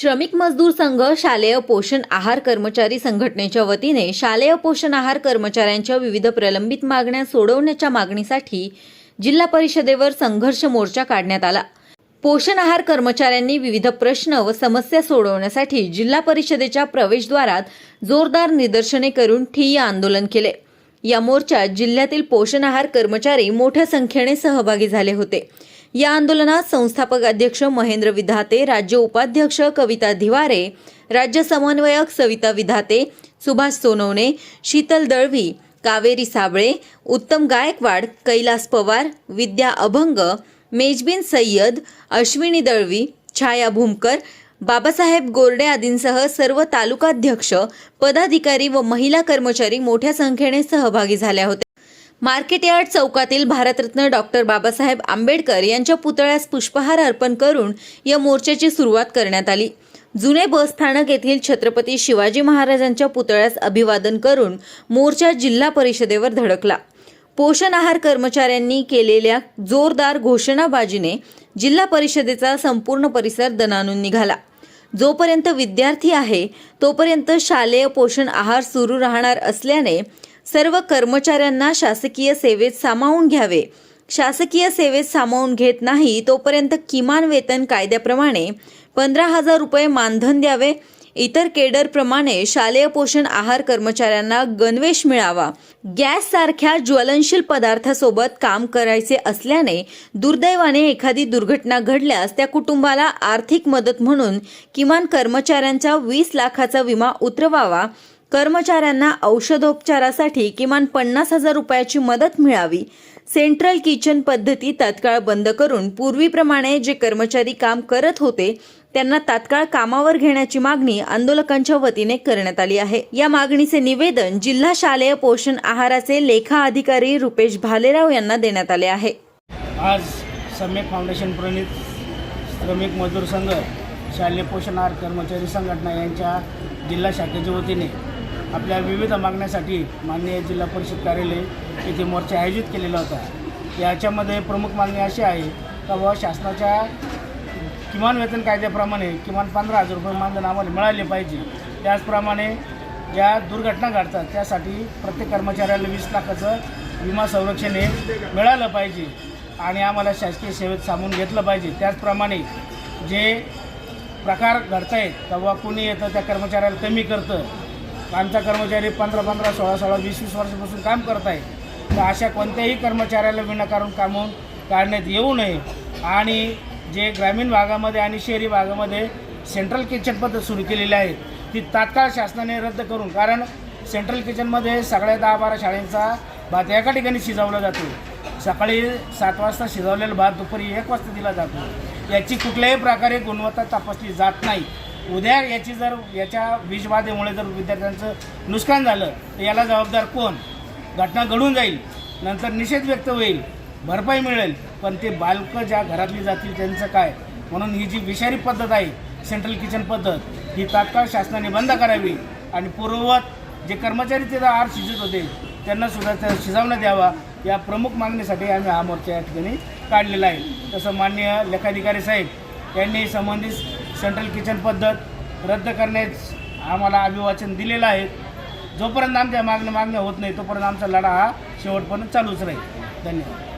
श्रमिक मजदूर संघ शालेय पोषण आहार कर्मचारी संघटनेच्या वतीने शालेय पोषण आहार कर्मचाऱ्यांच्या विविध प्रलंबित मागण्या सोडवण्याच्या मागणीसाठी जिल्हा परिषदेवर संघर्ष मोर्चा काढण्यात आला. पोषण आहार कर्मचाऱ्यांनी विविध प्रश्न व समस्या सोडवण्यासाठी जिल्हा परिषदेच्या प्रवेशद्वारात जोरदार निदर्शने करून ठिय्या आंदोलन केले. या मोर्चात जिल्ह्यातील पोषण आहार कर्मचारी मोठ्या संख्येने सहभागी झाले होते. या आंदोलनात संस्थापक अध्यक्ष महेंद्र विधाते राज्य उपाध्यक्ष कविता धिवारे राज्य समन्वयक सविता विधाते सुभाष सोनवणे शीतल दळवी कावेरी साबळे उत्तम गायकवाड कैलास पवार विद्या अभंग मेजबिन सय्यद अश्विनी दळवी छाया भूमकर बाबासाहेब गोरडे आदींसह सर्व तालुकाध्यक्ष पदाधिकारी व महिला कर्मचारी मोठ्या संख्येने सहभागी झाल्या होत्या मार्केट यार्ड चौकातील भारतरत्न डॉक्टर बाबासाहेब आंबेडकर यांच्या पुतळ्यास पुष्पहार अर्पण करून या मोर्चाची सुरुवात करण्यात आली. जुने बसस्थानक येथील छत्रपती शिवाजी महाराजांच्या पुतळ्यास अभिवादन करून मोर्चा जिल्हा परिषदेवर धडकला. पोषण आहार कर्मचाऱ्यांनी केलेल्या जोरदार घोषणाबाजीने जिल्हा परिषदेचा संपूर्ण परिसर दणानून निघाला. जोपर्यंत विद्यार्थी आहे तोपर्यंत शालेय पोषण आहार सुरू राहणार असल्याने सर्व कर्मचाऱ्यांना शासकीय सेवेत सामावून घ्यावे. शासकीय सेवेत सामावून घेत नाही तोपर्यंत किमान वेतन कायद्याप्रमाणे पंधरा हजार रुपये मानधन द्यावे. इतर केडरप्रमाणे शालेय पोषण आहार कर्मचाऱ्यांना गणवेश मिळावा. गॅस सारख्या ज्वलनशील पदार्थासोबत काम करायचे असल्याने दुर्दैवाने एखादी दुर्घटना घडल्यास त्या कुटुंबाला आर्थिक मदत म्हणून किमान कर्मचाऱ्यांचा वीस लाखाचा विमा उतरवावा. कर्मचाऱ्यांना औषधोपचारासाठी किमान पन्नास हजार रुपयाची मदत मिळावी. सेंट्रल किचन पद्धती तात्काळ बंद करून पूर्वीप्रमाणे जे कर्मचारी काम करत होते त्यांना तात्काळ कामावर घेण्याची मागणी आंदोलकांच्या वतीने करण्यात आली आहे. या मागणीचे निवेदन जिल्हा शालेय पोषण आहाराचे लेखा अधिकारी रुपेश भालेराव यांना देण्यात आले आहे. आज सम्यक फाउंडेशन प्रणित श्रमिक मजदूर संघ शालेय पोषण आहार कर्मचारी संघटना यांच्या जिल्हा शाखेच्या वतीने आपल्या विविध मागण्यासाठी माननीय जिल्हा परिषद कार्यालय येथे मोर्चा आयोजित केलेला होता. याच्यामध्ये प्रमुख मागणी अशी आहे का बाबा शासनाच्या किमान वेतन कायद्याप्रमाणे किमान पंधरा हजार रुपये मानधन आम्हाला मिळाले पाहिजे. त्याचप्रमाणे ज्या दुर्घटना घडतात त्यासाठी प्रत्येक कर्मचाऱ्याला वीस लाखाचं विमा संरक्षण हे मिळालं पाहिजे आणि आम्हाला शासकीय सेवेत सामून घेतलं पाहिजे. त्याचप्रमाणे जे प्रकार घडत आहेत तेव्हा कुणी येतं त्या कर्मचाऱ्याला कमी करतं आमचा कर्मचारी पंधरा पंधरा सोळा सोळा वीस वीस वर्षापासून काम करत आहे. तर अशा कोणत्याही कर्मचाऱ्याला विनाकारण कामून काढण्यात येऊ नये. आणि जे ग्रामीण भागामध्ये आणि शहरी भागामध्ये सेंट्रल किचन पद्धत सुरू केलेली आहे ती तात्काळ शासनाने रद्द करून कारण सेंट्रल किचनमध्ये सगळ्या दहा बारा शाळेंचा भात एका ठिकाणी शिजवला जातो. सकाळी सात वाजता शिजवलेला भात दुपारी एक वाजता दिला जातो. याची कुठल्याही प्रकारे गुणवत्ता तपासली जात नाही. उद्या याची जर याच्या विषबाधेमुळे जर विद्यार्थ्यांचं नुकसान झालं तर याला जबाबदार कोण? घटना घडून जाईल नंतर निषेध व्यक्त होईल भरपाई मिळेल पण ते बालकं ज्या घरातली जातील त्यांचं काय? म्हणून ही जी विषारी पद्धत आहे सेंट्रल किचन पद्धत ही तात्काळ शासनाने बंद करावी आणि पूर्ववत जे कर्मचारी तिथं आर शिजत होते त्यांना सुद्धा त्या शिजवण्यात द्यावा या प्रमुख मागणीसाठी आम्ही हा मोर्चा या ठिकाणी काढलेला आहे. तसं माननीय लेखाधिकारी साहेब यांनी संबंधित सेंट्रल किचन पद्धत रद्द करण्यास आम्हाला अभिवाचन दिलेलं आहे. जोपर्यंत आमच्या मागण्या मागण्या होत नाही तोपर्यंत आमचा लढा हा शेवटपर्यंत चालूच राहील. धन्यवाद.